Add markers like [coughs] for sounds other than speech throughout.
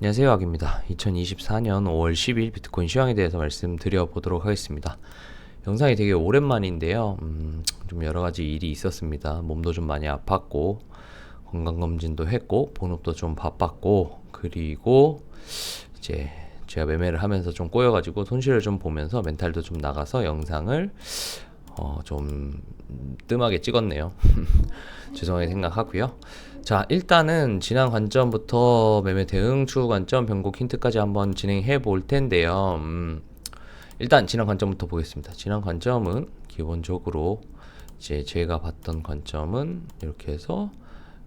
안녕하세요 악입니다 2024년 5월 10일 비트코인 시황에 대해서 말씀드려 보도록 하겠습니다 영상이 되게 오랜만인데요 음, 좀 여러가지 일이 있었습니다 몸도 좀 많이 아팠고 건강검진도 했고 본업도 좀 바빴고 그리고 이제 제가 매매를 하면서 좀 꼬여가지고 손실을 좀 보면서 멘탈도 좀 나가서 영상을 어, 좀 뜸하게 찍었네요. [laughs] 죄송하게 생각하고요. 자, 일단은 지난 관점부터 매매 대응 추후 관점 변곡 힌트까지 한번 진행해 볼 텐데요. 음, 일단 지난 관점부터 보겠습니다. 지난 관점은 기본적으로 이제 제가 봤던 관점은 이렇게 해서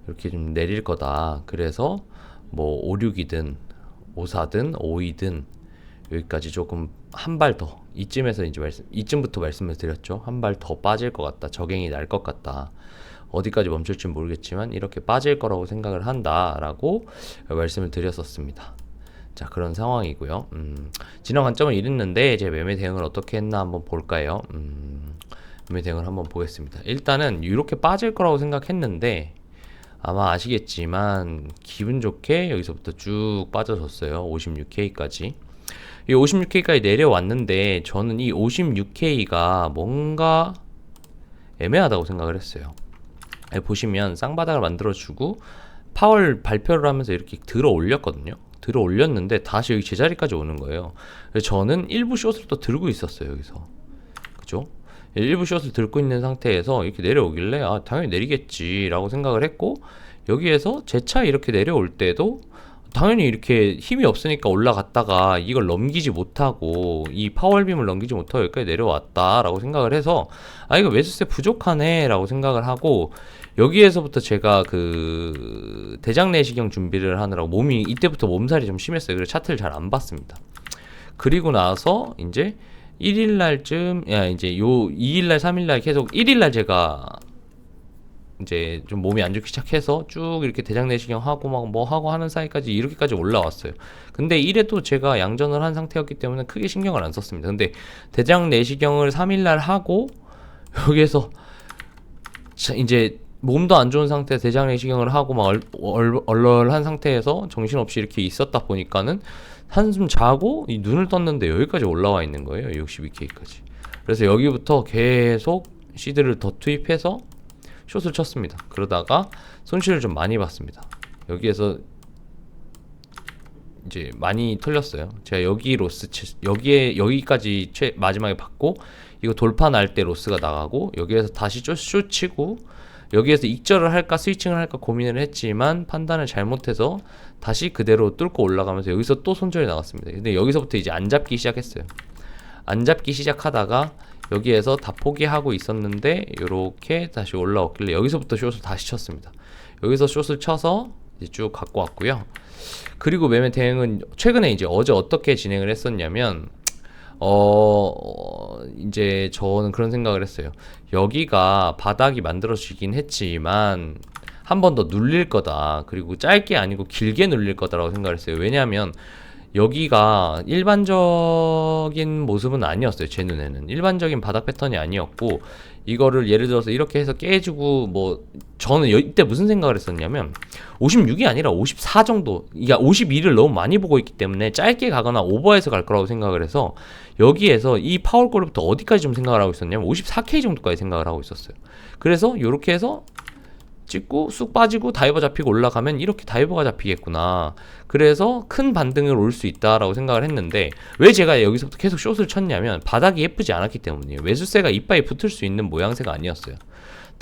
이렇게 좀 내릴 거다. 그래서 뭐 5, 6이든 5, 4든 5이든 여기까지 조금 한 발 더 이쯤에서 이제 말씀 이쯤부터 말씀을 드렸죠. 한 발 더 빠질 것 같다. 적행이 날 것 같다. 어디까지 멈출지 모르겠지만 이렇게 빠질 거라고 생각을 한다라고 말씀을 드렸었습니다. 자 그런 상황이고요. 음, 지난 관점은 이랬는데 이제 매매 대응을 어떻게 했나 한번 볼까요? 음, 매매 대응을 한번 보겠습니다. 일단은 이렇게 빠질 거라고 생각했는데 아마 아시겠지만 기분 좋게 여기서부터 쭉 빠져줬어요. 56K까지. 이 56K까지 내려왔는데 저는 이 56K가 뭔가 애매하다고 생각을 했어요. 보시면 쌍바닥을 만들어주고 파월 발표를 하면서 이렇게 들어 올렸거든요. 들어 올렸는데 다시 여기 제자리까지 오는 거예요. 저는 일부 숏을 또 들고 있었어요. 여기서. 그죠? 일부 숏을 들고 있는 상태에서 이렇게 내려오길래 아 당연히 내리겠지라고 생각을 했고 여기에서 제 차 이렇게 내려올 때도 당연히 이렇게 힘이 없으니까 올라갔다가 이걸 넘기지 못하고 이 파월빔을 넘기지 못하고 여기까지 내려왔다라고 생각을 해서 아 이거 매수세 부족하네라고 생각을 하고 여기에서부터 제가 그 대장 내시경 준비를 하느라고 몸이 이때부터 몸살이 좀 심했어요. 그래서 차트를 잘 안 봤습니다. 그리고 나서 이제 1일 날쯤 야 이제 요 2일 날 3일 날 계속 1일 날 제가 이제 좀 몸이 안 좋기 시작해서 쭉 이렇게 대장 내시경 하고 막 뭐 하고 하는 사이까지 이렇게까지 올라왔어요. 근데 이래도 제가 양전을 한 상태였기 때문에 크게 신경을 안 썼습니다. 근데 대장 내시경을 3일 날 하고 여기에서 이제 몸도 안 좋은 상태 대장 내시경을 하고 막 얼, 얼얼한 상태에서 정신없이 이렇게 있었다 보니까는 한숨 자고 이 눈을 떴는데 여기까지 올라와 있는 거예요. 62K까지. 그래서 여기부터 계속 시드를 더 투입해서 숏을 쳤습니다. 그러다가 손실을 좀 많이 봤습니다. 여기에서 이제 많이 털렸어요. 제가 여기 로스 여기에 여기까지 최 마지막에 받고 이거 돌파 날 때 로스가 나가고 여기에서 다시 숏 치고 여기에서 익절을 할까 스위칭을 할까 고민을 했지만 판단을 잘못해서 다시 그대로 뚫고 올라가면서 여기서 또 손절이 나갔습니다. 근데 여기서부터 이제 안 잡기 시작했어요. 안 잡기 시작하다가 여기에서 다 포기하고 있었는데 이렇게 다시 올라왔길래 여기서부터 숏을 다시 쳤습니다. 여기서 숏을 쳐서 쭉 갖고 왔고요. 그리고 매매 대응은 최근에 이제 어제 어떻게 진행을 했었냐면 어 이제 저는 그런 생각을 했어요. 여기가 바닥이 만들어지긴 했지만 한 번 더 눌릴 거다. 그리고 짧게 아니고 길게 눌릴 거다라고 생각을 했어요. 왜냐하면 여기가 일반적인 모습은 아니었어요. 제 눈에는. 일반적인 바닥 패턴이 아니었고 이거를 예를 들어서 이렇게 해서 깨주고 뭐 저는 이때 무슨 생각을 했었냐면 56이 아니라 54 정도 그러니까 52를 너무 많이 보고 있기 때문에 짧게 가거나 오버해서 갈 거라고 생각을 해서 여기에서 이 파월골부터 어디까지 좀 생각을 하고 있었냐면 54K 정도까지 생각을 하고 있었어요. 그래서 이렇게 해서 찍고 쑥 빠지고 다이버 잡히고 올라가면 이렇게 다이버가 잡히겠구나. 그래서 큰 반등을 올 수 있다라고 생각을 했는데 왜 제가 여기서부터 계속 숏을 쳤냐면 바닥이 예쁘지 않았기 때문이에요. 매수세가 이빨에 붙을 수 있는 모양새가 아니었어요.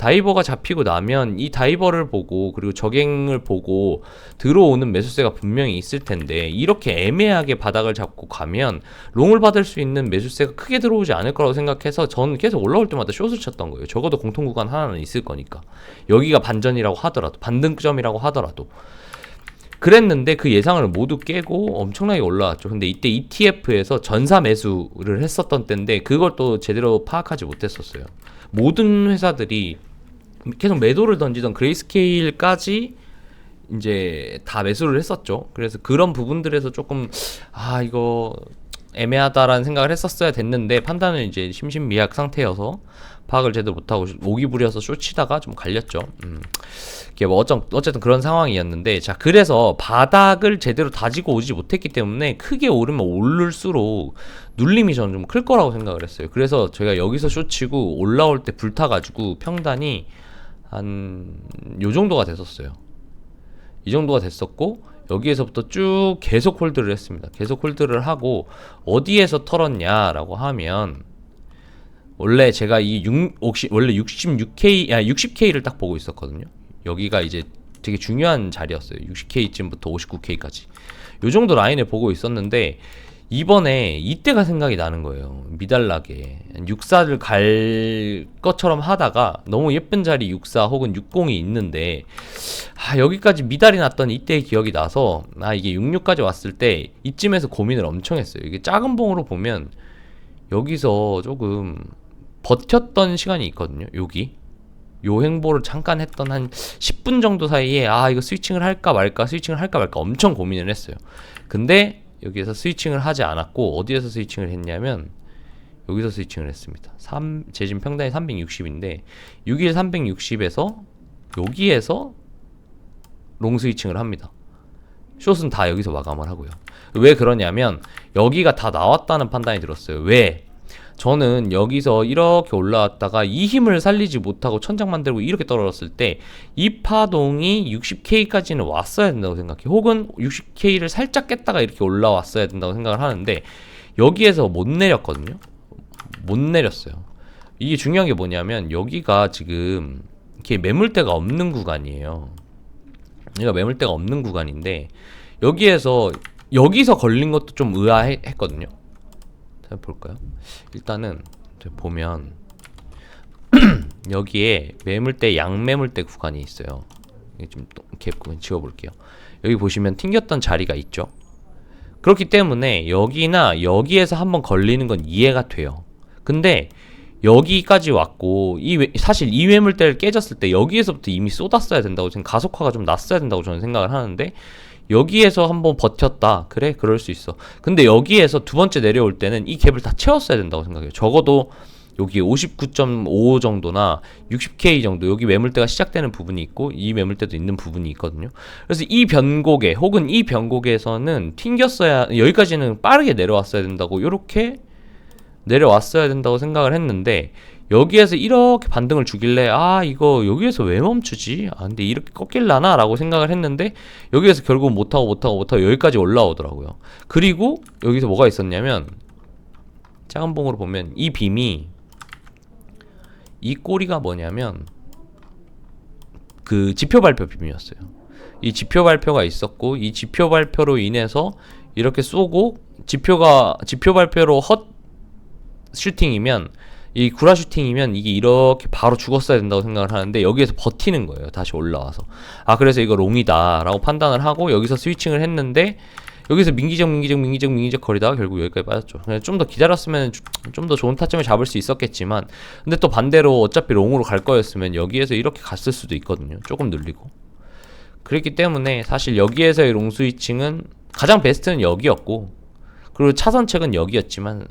다이버가 잡히고 나면 이 다이버를 보고 그리고 적행을 보고 들어오는 매수세가 분명히 있을 텐데 이렇게 애매하게 바닥을 잡고 가면 롱을 받을 수 있는 매수세가 크게 들어오지 않을 거라고 생각해서 저는 계속 올라올 때마다 숏을 쳤던 거예요. 적어도 공통 구간 하나는 있을 거니까 여기가 반전이라고 하더라도 반등점이라고 하더라도 그랬는데 그 예상을 모두 깨고 엄청나게 올라왔죠. 근데 이때 ETF에서 전사 매수를 했었던 때인데 그걸 또 제대로 파악하지 못했었어요. 모든 회사들이 계속 매도를 던지던 그레이스케일까지 이제 다 매수를 했었죠. 그래서 그런 부분들에서 조금 아 이거 애매하다라는 생각을 했었어야 됐는데 판단은 이제 심신미약 상태여서 파악을 제대로 못하고 모기 부려서 쇼치다가 좀 갈렸죠. 음. 이게 뭐 어쩌, 어쨌든 그런 상황이었는데 자 그래서 바닥을 제대로 다지고 오지 못했기 때문에 크게 오르면 오를수록 눌림이 저는 좀 클 거라고 생각을 했어요. 그래서 제가 여기서 쇼치고 올라올 때 불타가지고 평단이 한 요 정도가 됐었어요. 이 정도가 됐었고 여기에서부터 쭉 계속 홀드를 했습니다. 계속 홀드를 하고 어디에서 털었냐라고 하면 원래 제가 이 6, 혹시 원래 66K 아 60K를 딱 보고 있었거든요. 여기가 이제 되게 중요한 자리였어요. 60K쯤부터 59K까지. 요 정도 라인을 보고 있었는데 이번에 이때가 생각이 나는 거예요. 미달나게 64를 갈 것처럼 하다가 너무 예쁜 자리 64 혹은 60이 있는데 아, 여기까지 미달이 났던 이때의 기억이 나서 아 이게 66까지 왔을 때 이쯤에서 고민을 엄청 했어요. 이게 작은 봉으로 보면 여기서 조금 버텼던 시간이 있거든요. 여기 요 행보를 잠깐 했던 한 10분 정도 사이에 아 이거 스위칭을 할까 말까 스위칭을 할까 말까 엄청 고민을 했어요. 근데 여기에서 스위칭을 하지 않았고 어디에서 스위칭을 했냐면 여기서 스위칭을 했습니다. 3, 제 지금 평단이 360인데 6일 360에서 여기에서 롱 스위칭을 합니다. 숏은 다 여기서 마감을 하고요. 왜 그러냐면 여기가 다 나왔다는 판단이 들었어요. 왜? 저는 여기서 이렇게 올라왔다가 이 힘을 살리지 못하고 천장 만들고 이렇게 떨어졌을 때 이 파동이 60K까지는 왔어야 된다고 생각해. 혹은 60K를 살짝 깼다가 이렇게 올라왔어야 된다고 생각을 하는데 여기에서 못 내렸거든요. 못 내렸어요. 이게 중요한 게 뭐냐면 여기가 지금 이렇게 매물대가 없는 구간이에요. 여기가 매물대가 없는 구간인데 여기에서 여기서 걸린 것도 좀 의아했거든요. 자 볼까요? 일단은 보면 [clears throat] 여기에 매물대 양매물대 구간이 있어요. 좀 이렇게 지워볼게요. 여기 보시면 튕겼던 자리가 있죠. 그렇기 때문에 여기나 여기에서 한번 걸리는 건 이해가 돼요. 근데 여기까지 왔고 이 외, 사실 이 매물대를 깨졌을 때 여기에서부터 이미 쏟았어야 된다고 지금 가속화가 좀 났어야 된다고 저는 생각을 하는데 여기에서 한번 버텼다. 그래, 그럴 수 있어. 근데 여기에서 두 번째 내려올 때는 이 갭을 다 채웠어야 된다고 생각해요. 적어도 여기 59.55 정도나 60K 정도 여기 매물대가 시작되는 부분이 있고 이 매물대도 있는 부분이 있거든요. 그래서 이 변곡에 혹은 이 변곡에서는 튕겼어야 여기까지는 빠르게 내려왔어야 된다고 이렇게 내려왔어야 된다고 생각을 했는데 여기에서 이렇게 반등을 주길래 아 이거 여기에서 왜 멈추지? 아 근데 이렇게 꺾일라나? 라고 생각을 했는데 여기에서 결국 못하고 못하고 못하고 여기까지 올라오더라고요 그리고 여기서 뭐가 있었냐면 작은 봉으로 보면 이 빔이 이 꼬리가 뭐냐면 그 지표 발표 빔이었어요 이 지표 발표가 있었고 이 지표 발표로 인해서 이렇게 쏘고 지표가 지표 발표로 헛 슈팅이면 이 구라 슈팅이면 이게 이렇게 바로 죽었어야 된다고 생각을 하는데 여기에서 버티는 거예요. 다시 올라와서. 아, 그래서 이거 롱이다라고 판단을 하고 여기서 스위칭을 했는데 여기서 민기적 민기적 민기적 민기적 거리다가 결국 여기까지 빠졌죠. 좀더 기다렸으면 좀 더 좋은 타점을 잡을 수 있었겠지만 근데 또 반대로 어차피 롱으로 갈 거였으면 여기에서 이렇게 갔을 수도 있거든요. 조금 늘리고. 그렇기 때문에 사실 여기에서의 롱 스위칭은 가장 베스트는 여기였고 그리고 차선책은 여기였지만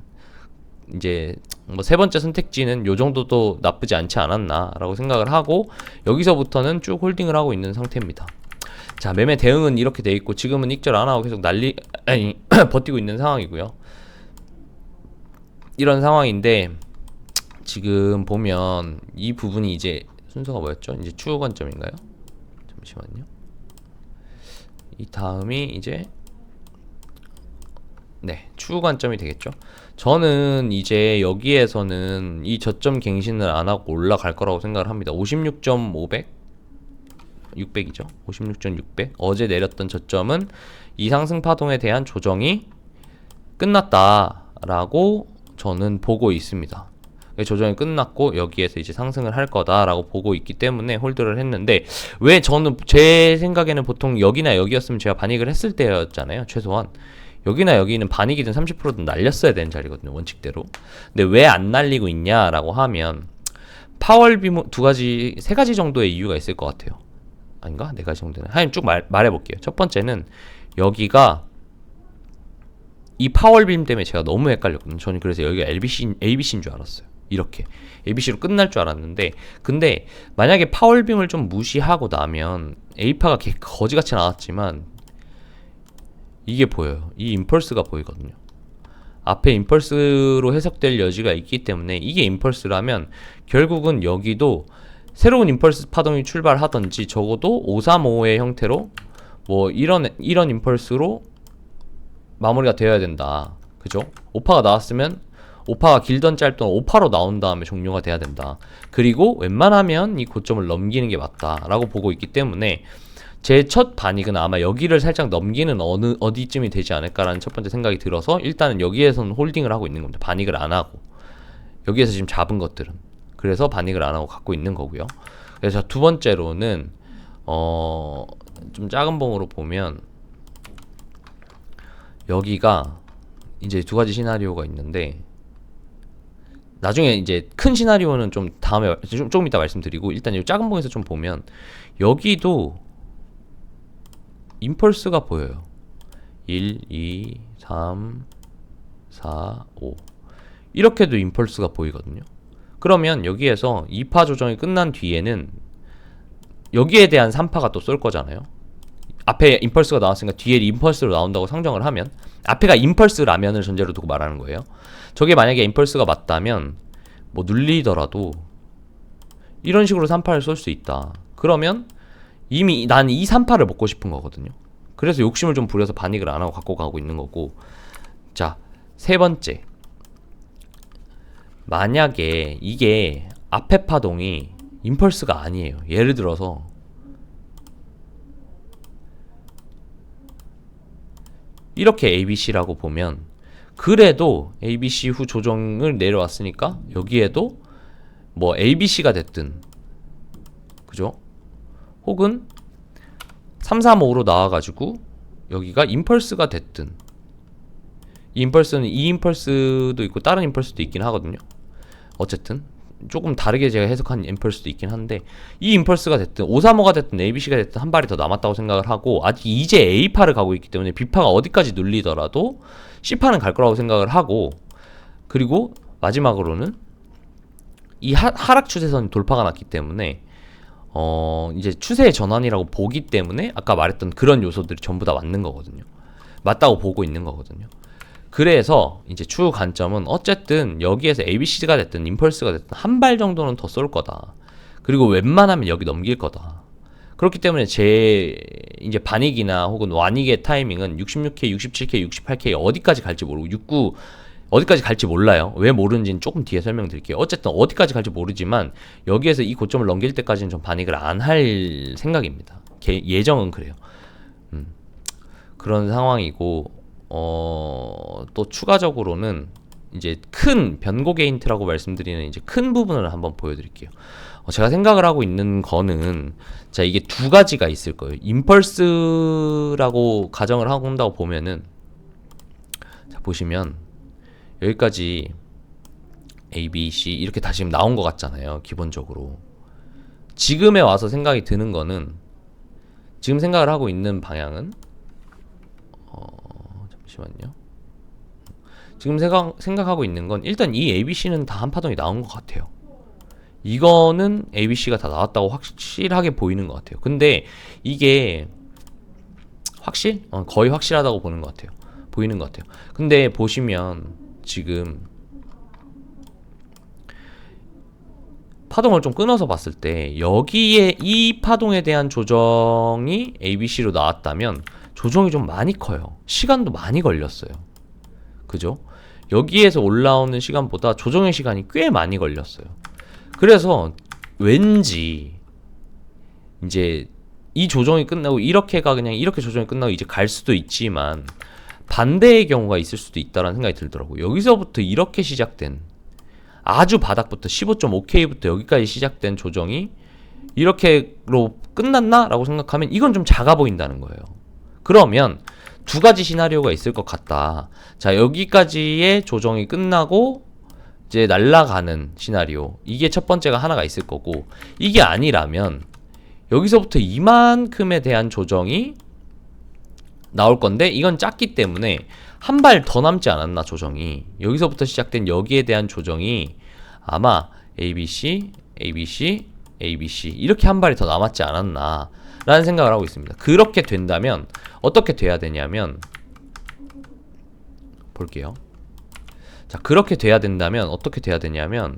이제 뭐 세 번째 선택지는 요 정도도 나쁘지 않지 않았나라고 생각을 하고 여기서부터는 쭉 홀딩을 하고 있는 상태입니다. 자 매매 대응은 이렇게 돼 있고 지금은 익절 안 하고 계속 난리 아니 [clears throat] 버티고 있는 상황이고요. 이런 상황인데 지금 보면 이 부분이 이제 순서가 뭐였죠? 이제 추후 관점인가요? 잠시만요. 이 다음이 이제 네, 추후 관점이 되겠죠. 저는 이제 여기에서는 이 저점 갱신을 안 하고 올라갈 거라고 생각을 합니다. 56.500 600이죠. 56.600. 어제 내렸던 저점은 이 상승 파동에 대한 조정이 끝났다라고 저는 보고 있습니다. 조정이 끝났고 여기에서 이제 상승을 할 거다라고 보고 있기 때문에 홀드를 했는데 왜 저는 제 생각에는 보통 여기나 여기였으면 제가 반익을 했을 때였잖아요. 최소한 여기나 여기는 반익이든 30%든 날렸어야 되는 자리거든요. 원칙대로. 근데 왜 안 날리고 있냐라고 하면 파월 비모 두 가지 세 가지 정도의 이유가 있을 것 같아요. 아닌가? 네 가지 정도는. 하여튼 쭉 말, 말해볼게요. 첫 번째는 여기가 이 파월빔 때문에 제가 너무 헷갈렸거든요. 저는 그래서 여기가 LBC, ABC인 줄 알았어요. 이렇게 ABC로 끝날 줄 알았는데 근데 만약에 파월빔을 좀 무시하고 나면 개- 거지같이 나왔지만 이게 보여요. 이 임펄스가 보이거든요. 앞에 임펄스로 해석될 여지가 있기 때문에 이게 임펄스라면 결국은 여기도 새로운 임펄스 파동이 출발하든지 적어도 535의 형태로 뭐 이런 이런 임펄스로 마무리가 되어야 된다. 그죠? 오파가 나왔으면 오파가 길던 짧던 오파로 나온 다음에 종료가 돼야 된다. 그리고 웬만하면 이 고점을 넘기는 게 맞다라고 보고 있기 때문에 제 첫 반익은 아마 여기를 살짝 넘기는 어느 어디쯤이 되지 않을까라는 첫 번째 생각이 들어서 일단은 여기에서는 홀딩을 하고 있는 겁니다. 반익을 안 하고 여기에서 지금 잡은 것들은 그래서 반익을 안 하고 갖고 있는 거고요. 그래서 두 번째로는 어 좀 작은 봉으로 보면 여기가 이제 두 가지 시나리오가 있는데 나중에 이제 큰 시나리오는 좀 다음에 좀, 조금 이따 말씀드리고 일단 이 작은 봉에서 좀 보면 여기도 임펄스가 보여요. 1, 2, 3, 4, 5 이렇게도 임펄스가 보이거든요. 그러면 여기에서 2파 조정이 끝난 뒤에는 여기에 대한 3파가 또 쏠 거잖아요. 앞에 임펄스가 나왔으니까 뒤에 임펄스로 나온다고 상정을 하면 앞에가 임펄스라면을 전제로 두고 말하는 거예요. 저게 만약에 임펄스가 맞다면 뭐 눌리더라도 이런 식으로 3파를 쏠 수 있다. 그러면 이미 난이 3파를 먹고 싶은 거거든요. 그래서 욕심을 좀 부려서 반익을 안 하고 갖고 가고 있는 거고. 자, 세 번째. 만약에 이게 앞에 파동이 임펄스가 아니에요. 예를 들어서 이렇게 ABC라고 보면 그래도 ABC 후 조정을 내려왔으니까 여기에도 뭐 ABC가 됐든 그죠? 혹은 335로 나와가지고 여기가 임펄스가 됐든 이 임펄스는 이 임펄스도 있고 다른 임펄스도 있긴 하거든요. 어쨌든 조금 다르게 제가 해석한 임펄스도 있긴 한데 이 임펄스가 됐든 535가 됐든 ABC가 됐든 한 발이 더 남았다고 생각을 하고 아직 이제 A파를 가고 있기 때문에 B파가 어디까지 눌리더라도 C파는 갈 거라고 생각을 하고 그리고 마지막으로는 이 하, 하락 추세선 돌파가 났기 때문에 어 이제 추세의 전환이라고 보기 때문에 아까 말했던 그런 요소들이 전부 다 맞는 거거든요. 맞다고 보고 있는 거거든요. 그래서 이제 추후 관점은 어쨌든 여기에서 ABC가 됐든 임펄스가 됐든 한 발 정도는 더 쏠 거다. 그리고 웬만하면 여기 넘길 거다. 그렇기 때문에 제 이제 반익이나 혹은 완익의 타이밍은 66K, 67K, 68K 어디까지 갈지 모르고 69 어디까지 갈지 몰라요. 왜 모르는지는 조금 뒤에 설명드릴게요. 어쨌든 어디까지 갈지 모르지만 여기에서 이 고점을 넘길 때까지는 좀 반익을 안 할 생각입니다. 개- 예정은 그래요. 음. 그런 상황이고 어, 또 추가적으로는 이제 큰 변곡 게인트라고 말씀드리는 이제 큰 부분을 한번 보여드릴게요. 어, 제가 생각을 하고 있는 거는 자 이게 두 가지가 있을 거예요. 임펄스라고 가정을 하고 온다고 보면은 자 보시면 여기까지 A, B, C 이렇게 다 지금 나온 것 같잖아요. 기본적으로 지금에 와서 생각이 드는 거는 지금 생각을 하고 있는 방향은 잠시만요. 지금 생각, 생각하고 있는 건 일단 이 ABC는 다 한 파동이 나온 것 같아요. 이거는 ABC가 다 나왔다고 확실하게 보이는 것 같아요. 근데 이게 확실? 어, 거의 확실하다고 보는 것 같아요. 보이는 것 같아요. 근데 보시면 지금 파동을 좀 끊어서 봤을 때 여기에 이 파동에 대한 조정이 ABC로 나왔다면 조정이 좀 많이 커요. 시간도 많이 걸렸어요. 그죠? 여기에서 올라오는 시간보다 조정의 시간이 꽤 많이 걸렸어요. 그래서 왠지 이제 이 조정이 끝나고 이렇게가 그냥 이렇게 조정이 끝나고 이제 갈 수도 있지만 반대의 경우가 있을 수도 있다라는 생각이 들더라고요. 여기서부터 이렇게 시작된 아주 바닥부터 15.5K부터 여기까지 시작된 조정이 이렇게로 끝났나 라고 생각하면 이건 좀 작아 보인다는 거예요. 그러면 두 가지 시나리오가 있을 것 같다. 자, 여기까지의 조정이 끝나고 이제 날아가는 시나리오. 이게 첫 번째가 하나가 있을 거고, 이게 아니라면 여기서부터 이만큼에 대한 조정이 나올 건데 이건 작기 때문에 한 발 더 남지 않았나 조정이 여기서부터 시작된 여기에 대한 조정이 아마 ABC, ABC, ABC 이렇게 한 발이 더 남았지 않았나 라는 생각을 하고 있습니다. 그렇게 된다면 어떻게 돼야 되냐면 볼게요. 자, 그렇게 돼야 된다면 어떻게 돼야 되냐면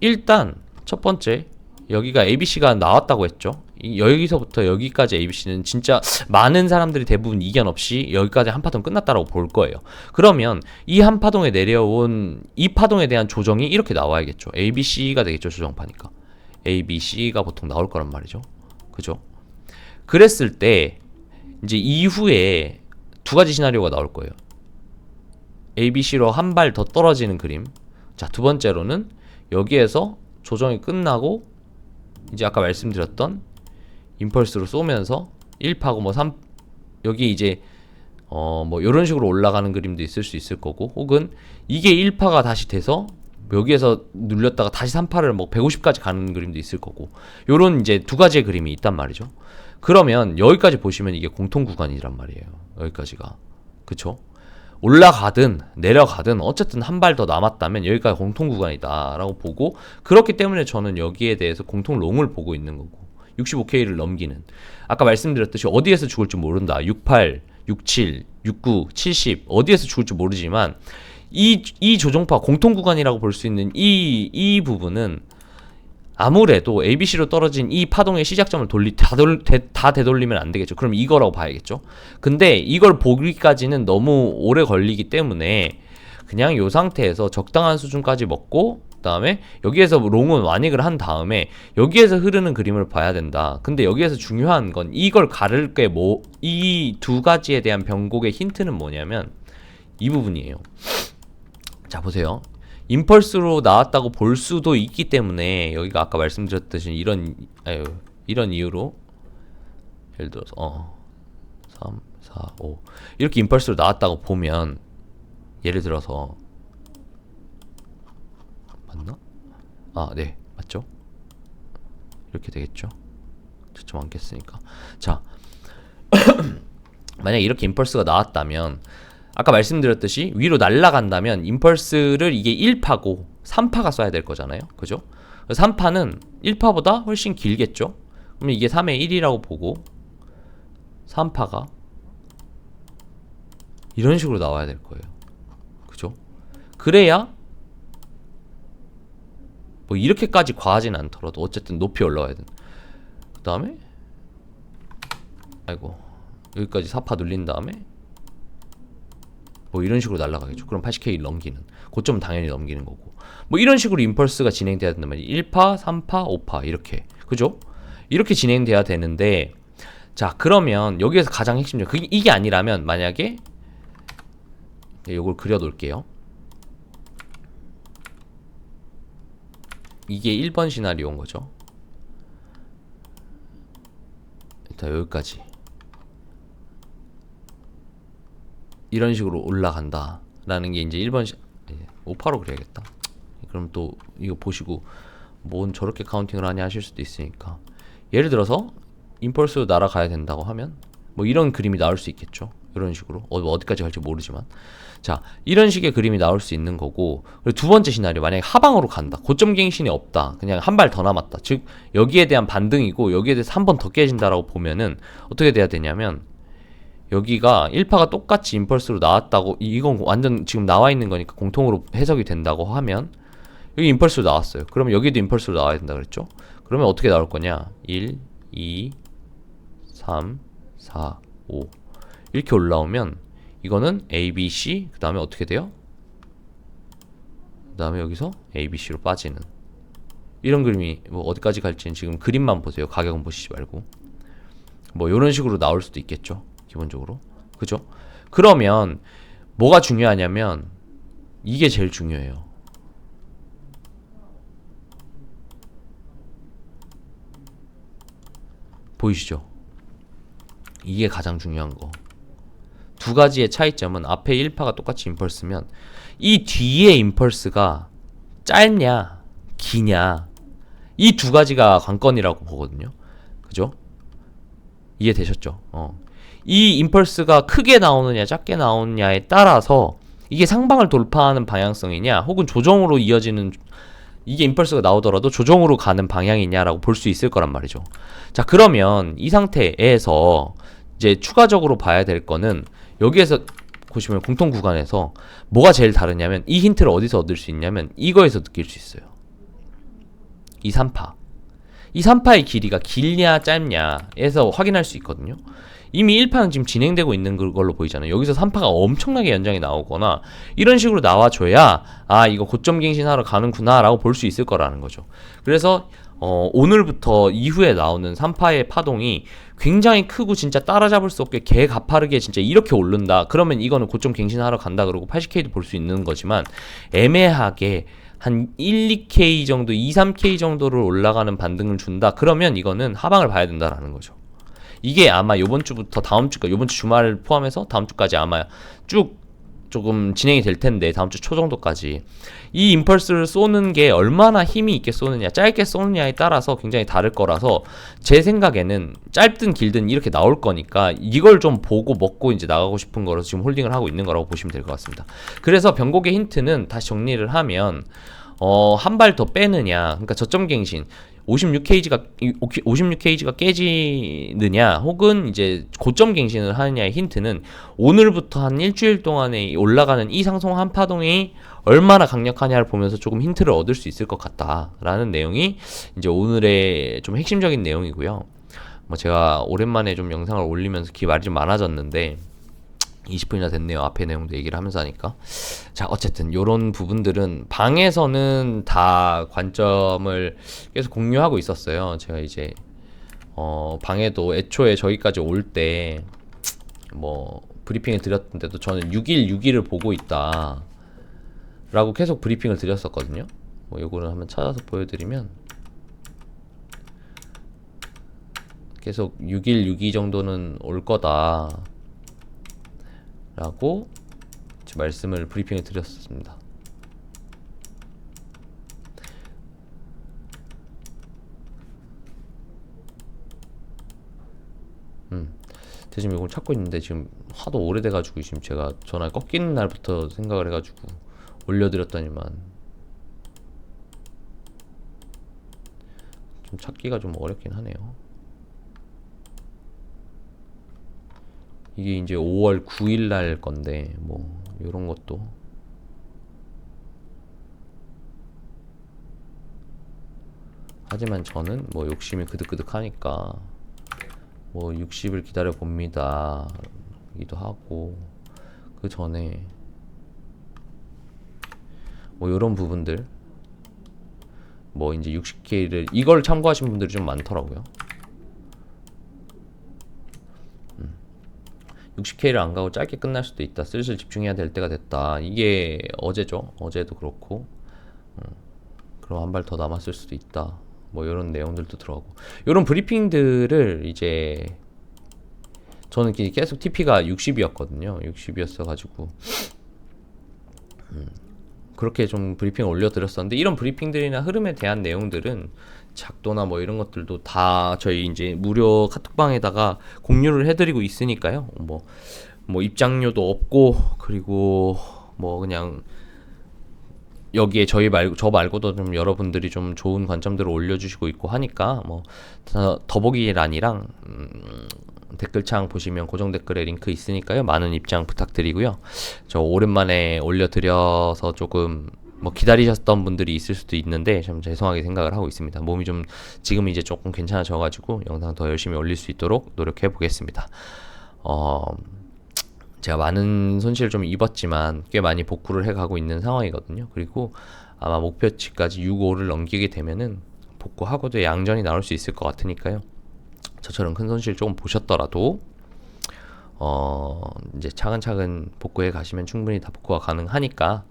일단 첫 번째 여기가 ABC가 나왔다고 했죠. 이- 여기서부터 여기까지 ABC는 진짜 많은 사람들이 대부분 이견 없이 여기까지 한 파동 끝났다라고 볼 거예요. 그러면 이 한 파동에 내려온 이 파동에 대한 조정이 이렇게 나와야겠죠. ABC가 되겠죠. 조정파니까. ABC가 보통 나올 거란 말이죠. 그죠? 그랬을 때 이제 이후에 두 가지 시나리오가 나올 거예요. ABC로 한 발 더 떨어지는 그림. 자, 두 번째로는 여기에서 조정이 끝나고 이제 아까 말씀드렸던 임펄스로 쏘면서 1파고 뭐 3, 여기 이제 어 뭐 이런 식으로 올라가는 그림도 있을 수 있을 거고 혹은 이게 1파가 다시 돼서 여기에서 눌렸다가 다시 3파를 뭐 150까지 가는 그림도 있을 거고 요런 이제 두 가지의 그림이 있단 말이죠. 그러면 여기까지 보시면 이게 공통 구간이란 말이에요. 여기까지가. 그쵸? 올라가든 내려가든 어쨌든 한 발 더 남았다면 여기가 공통 구간이다 라고 보고 그렇기 때문에 저는 여기에 대해서 공통 롱을 보고 있는 거고 65K를 넘기는 아까 말씀드렸듯이 어디에서 죽을지 모른다 68, 67, 69, 70 어디에서 죽을지 모르지만 이, 이 조종파 공통 구간이라고 볼 수 있는 이, 이 부분은 아무래도 ABC로 떨어진 이 파동의 시작점을 돌리 다, 돌, 되, 다 되돌리면 안 되겠죠. 그럼 이거라고 봐야겠죠. 근데 이걸 보기까지는 너무 오래 걸리기 때문에 그냥 요 상태에서 적당한 수준까지 먹고 그 다음에 여기에서 롱은 와닉을 한 다음에 여기에서 흐르는 그림을 봐야 된다. 근데 여기에서 중요한 건 이걸 가를 게 뭐 이 두 가지에 대한 변곡의 힌트는 뭐냐면 이 부분이에요. 자 보세요. 임펄스로 나왔다고 볼 수도 있기 때문에 여기가 아까 말씀드렸듯이 이런 아유, 이런 이유로 예를 들어서 어 3, 4, 5 이렇게 임펄스로 나왔다고 보면 예를 들어서 맞나? 아, 네. 맞죠? 이렇게 되겠죠? 초점 안 깼으니까. 자. [coughs] 만약 이렇게 임펄스가 나왔다면 아까 말씀드렸듯이 위로 날아간다면 임펄스를 이게 1파고 3파가 쏴야 될 거잖아요. 그죠? 3파는 1파보다 훨씬 길겠죠? 그러면 이게 3의 1이라고 보고 3파가 이런 식으로 나와야 될 거예요. 그죠? 그래야 뭐 이렇게까지 과하진 않더라도 어쨌든 높이 올라와야 돼. 그 다음에 아이고 여기까지 4파 눌린 다음에 뭐 이런 식으로 날아가겠죠. 그럼 80K 넘기는 고점은 당연히 넘기는 거고 뭐 이런 식으로 임펄스가 진행돼야 된단 말이에요. 1파, 3파, 5파 이렇게 그죠? 이렇게 진행돼야 되는데 자 그러면 여기에서 가장 핵심적 그게 이게 아니라면 만약에 이걸 그려 놓을게요. 이게 1번 시나리오인 거죠. 일단 여기까지. 이런 식으로 올라간다. 라는 게 이제 1번 시... 5파로 그려야겠다. 그럼 또 이거 보시고 뭔 저렇게 카운팅을 하냐 하실 수도 있으니까. 예를 들어서 임펄스로 날아가야 된다고 하면 뭐 이런 그림이 나올 수 있겠죠. 이런 식으로. 어, 어디까지 갈지 모르지만. 자 이런 식의 그림이 나올 수 있는 거고 그리고 두 번째 시나리오 만약에 하방으로 간다. 고점 갱신이 없다. 그냥 한 발 더 남았다. 즉 여기에 대한 반등이고 여기에 대해서 한 번 더 깨진다라고 보면은 어떻게 돼야 되냐면 여기가 1파가 똑같이 임펄스로 나왔다고 이- 이건 완전 지금 나와 있는 거니까 공통으로 해석이 된다고 하면 여기 임펄스로 나왔어요. 그러면 여기도 임펄스로 나와야 된다 그랬죠? 그러면 어떻게 나올 거냐? 1 2 3 4 5 이렇게 올라오면 이거는 A, B, C 그 다음에 어떻게 돼요? 그 다음에 여기서 A, B, C로 빠지는 이런 그림이 뭐 어디까지 갈지는 지금 그림만 보세요 가격은 보시지 말고 뭐 이런 식으로 나올 수도 있겠죠 기본적으로 그죠? 그러면 뭐가 중요하냐면 이게 제일 중요해요 보이시죠? 이게 가장 중요한 거. 두 가지의 차이점은 앞에 1파가 똑같이 임펄스면 이 뒤에 임펄스가 짧냐 기냐 이 두 가지가 관건이라고 보거든요. 그죠? 이해되셨죠? 어. 이 임펄스가 크게 나오느냐 작게 나오느냐에 따라서 이게 상방을 돌파하는 방향성이냐 혹은 조정으로 이어지는 이게 임펄스가 나오더라도 조정으로 가는 방향이냐라고 볼 수 있을 거란 말이죠. 자, 그러면 이 상태에서 이제 추가적으로 봐야 될 거는 여기에서 보시면 공통 구간에서 뭐가 제일 다르냐면 이 힌트를 어디서 얻을 수 있냐면 이거에서 느낄 수 있어요. 이 3파. 이 3파의 길이가 길냐 짧냐에서 확인할 수 있거든요. 이미 1파는 지금 진행되고 있는 걸로 보이잖아요. 여기서 3파가 엄청나게 연장이 나오거나 이런 식으로 나와줘야 아 이거 고점 갱신하러 가는구나 라고 볼 수 있을 거라는 거죠. 그래서 어, 오늘부터 이후에 나오는 3파의 파동이 굉장히 크고 진짜 따라잡을 수 없게 개 가파르게 진짜 이렇게 오른다. 그러면 이거는 고점 갱신하러 간다 그러고 80K도 볼 수 있는 거지만 애매하게 한 1, 2K 정도, 2, 3K 정도를 올라가는 반등을 준다. 그러면 이거는 하방을 봐야 된다라는 거죠. 이게 아마 요번 주부터 다음 주까 요번 주 주말을 포함해서 다음 주까지 아마 쭉 조금 진행이 될 텐데 다음 주 초 정도까지. 이 임펄스를 쏘는 게 얼마나 힘이 있게 쏘느냐 짧게 쏘느냐에 따라서 굉장히 다를 거라서 제 생각에는 짧든 길든 이렇게 나올 거니까 이걸 좀 보고 먹고 이제 나가고 싶은 거라서 지금 홀딩을 하고 있는 거라고 보시면 될 것 같습니다. 그래서 변곡의 힌트는 다시 정리를 하면 어, 한 발 더 빼느냐. 그러니까 저점 갱신 56kg가 56kg가 깨지느냐 혹은 이제 고점 갱신을 하느냐의 힌트는 오늘부터 한 일주일 동안에 올라가는 이 상승 한 파동이 얼마나 강력하냐를 보면서 조금 힌트를 얻을 수 있을 것 같다라는 내용이 이제 오늘의 좀 핵심적인 내용이고요. 뭐 제가 오랜만에 좀 영상을 올리면서 기 말이 좀 많아졌는데 20분이나 됐네요. 앞에 내용도 얘기를 하면서 하니까. 자, 어쨌든 요런 부분들은 방에서는 다 관점을 계속 공유하고 있었어요. 제가 이제 어, 방에도 애초에 저기까지 올 때 뭐 브리핑을 드렸던데도 저는 6일 6일을 보고 있다. 라고 계속 브리핑을 드렸었거든요. 뭐 요거를 한번 찾아서 보여드리면 계속 6일 6일 정도는 올 거다. 라고 말씀을 브리핑을 드렸습니다. 음. 지금 이걸 찾고 있는데 지금 하도 오래돼가지고 지금 제가 전화 꺾이는 날부터 생각을 해가지고 올려드렸더니만 좀 찾기가 좀 어렵긴 하네요. 이게 이제 5월 9일 날 건데 뭐 이런 것도. 하지만 저는 뭐 욕심이 그득그득하니까 뭐 60을 기다려 봅니다 기도 하고 그 전에 뭐 이런 부분들 뭐 이제 60K를 이걸 참고하신 분들이 좀 많더라고요 60K를 안 가고 짧게 끝날 수도 있다. 슬슬 집중해야 될 때가 됐다. 이게 어제죠. 어제도 그렇고. 음, 그럼 한 발 더 남았을 수도 있다. 뭐 이런 내용들도 들어가고. 이런 브리핑들을 이제 저는 계속 TP가 60이었거든요. 60이었어 가지고 음, 그렇게 좀 브리핑 올려드렸었는데 이런 브리핑들이나 흐름에 대한 내용들은 작도나 뭐 이런 것들도 다 저희 이제 무료 카톡방에다가 공유를 해드리고 있으니까요. 뭐, 뭐 입장료도 없고 그리고 뭐 그냥 여기에 저희 말고 저 말고도 좀 여러분들이 좀 좋은 관점들을 올려주시고 있고 하니까 뭐 더보기란이랑 음, 댓글창 보시면 고정 댓글에 링크 있으니까요 많은 입장 부탁드리고요 저 오랜만에 올려드려서 조금 뭐 기다리셨던 분들이 있을 수도 있는데 좀 죄송하게 생각을 하고 있습니다. 몸이 좀 지금 이제 조금 괜찮아져가지고 영상 더 열심히 올릴 수 있도록 노력해 보겠습니다. 어, 제가 많은 손실을 좀 입었지만 꽤 많이 복구를 해가고 있는 상황이거든요. 그리고 아마 목표치까지 6, 5를 넘기게 되면은 복구하고도 양전이 나올 수 있을 것 같으니까요. 저처럼 큰 손실 조금 보셨더라도 어 이제 차근차근 복구해 가시면 충분히 다 복구가 가능하니까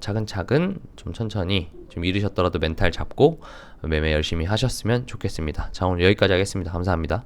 차근차근 좀 천천히 좀 이르셨더라도 멘탈 잡고 매매 열심히 하셨으면 좋겠습니다. 자 오늘 여기까지 하겠습니다. 감사합니다.